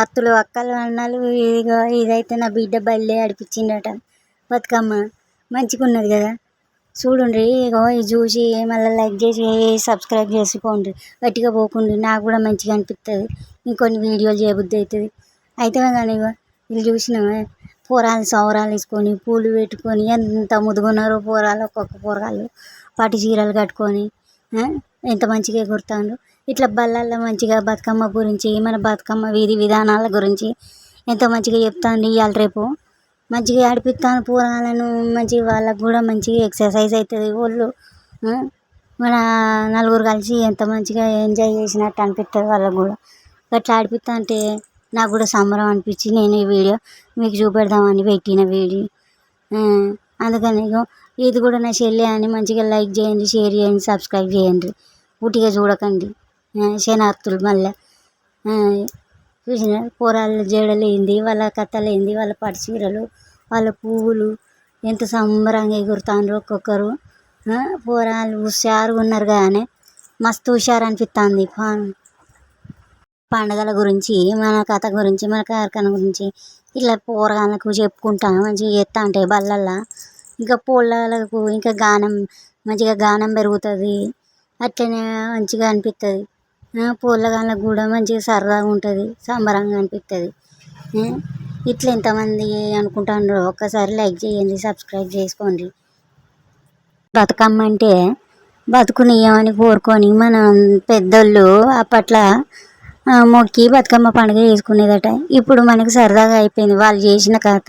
అత్తులు అక్కలు అన్నలు ఇదిగో ఇదైతే నా బిడ్డ బల్లే అడిపించిండట బతుకమ్మ. మంచిగా ఉన్నది కదా. చూడండి ఇగో ఇది చూసి మళ్ళీ లైక్ చేసి సబ్స్క్రైబ్ చేసుకోండి గట్టిగా పోకుండా నాకు కూడా మంచిగా అనిపిస్తుంది ఇంకొన్ని వీడియోలు చేయబుద్ధి అవుతుంది అయితే కానీ ఇగో వీళ్ళు చూసినామే పోరాలు సౌరాలు వేసుకొని పూలు పెట్టుకొని ఎంత ముదుగున్నారో పోరాలు ఒక్కొక్క పోరాలు పట్టు చీరలు కట్టుకొని ఎంత మంచిగా ఎగురుతాండ్రు. ఇట్లా బళ్ళల్లో మంచిగా బతుకమ్మ గురించి మన బతుకమ్మ వీధి విధానాల గురించి ఎంత మంచిగా చెప్తాను ఇవాళ రేపు. మంచిగా ఆడిపిస్తాను పోరాలను మంచిగా వాళ్ళకు కూడా మంచిగా ఎక్సర్సైజ్ అవుతుంది ఒళ్ళు మన నలుగురు కలిసి ఎంత మంచిగా ఎంజాయ్ చేసినట్టు అనిపిస్తుంది వాళ్ళకు కూడా. అట్లా ఆడిపిస్తా అంటే నాకు కూడా సంబరం అనిపించి నేను ఈ వీడియో మీకు చూపెడదామని పెట్టిన వీడియో. అందుకని ఇది కూడా నా చెల్లె అని మంచిగా లైక్ చేయండి షేర్ చేయండి సబ్స్క్రైబ్ చేయండి. ఉట్టిగా చూడకండి. శనార్థులు మళ్ళీ. చూసిన పోరాళ్ళ జడలేంది వాళ్ళ కథలు ఏంది వాళ్ళ పట్టు చీరలు వాళ్ళ పువ్వులు ఎంత సంబరంగా ఎగురుతాండ్రు ఒక్కొక్కరు. ఆ, పోరాళ్ళు హుషారుగా ఉన్నారు కానీ మస్తు హుషారు అనిపిస్తుంది పండుగల గురించి మన కథ గురించి మన కార్యక్రమం గురించి ఇట్లా పోరగాళ్ళకు చెప్పుకుంటా మంచిగా చేస్తా ఉంటాయి బళ్ళల్లో ఇంకా పూలకు ఇంకా గానం మంచిగా గానం పెరుగుతుంది. అట్లనే మంచిగా అనిపిస్తుంది పోరగాళ్ళకు కూడా మంచిగా సరదాగా ఉంటుంది సంబరంగా అనిపిస్తుంది ఇట్లా ఎంతమంది అనుకుంటున్నారు ఒక్కసారి లైక్ చేయండి సబ్స్క్రైబ్ చేసుకోండి. బతుకమ్మ అంటే బతుకునియమని కోరుకొని మన పెద్దోళ్ళు అప్పట్లో మొక్కి బతుకమ్మ పండుగ చేసుకునేదట. ఇప్పుడు మనకి సరదాగా అయిపోయింది వాళ్ళు చేసిన కథ.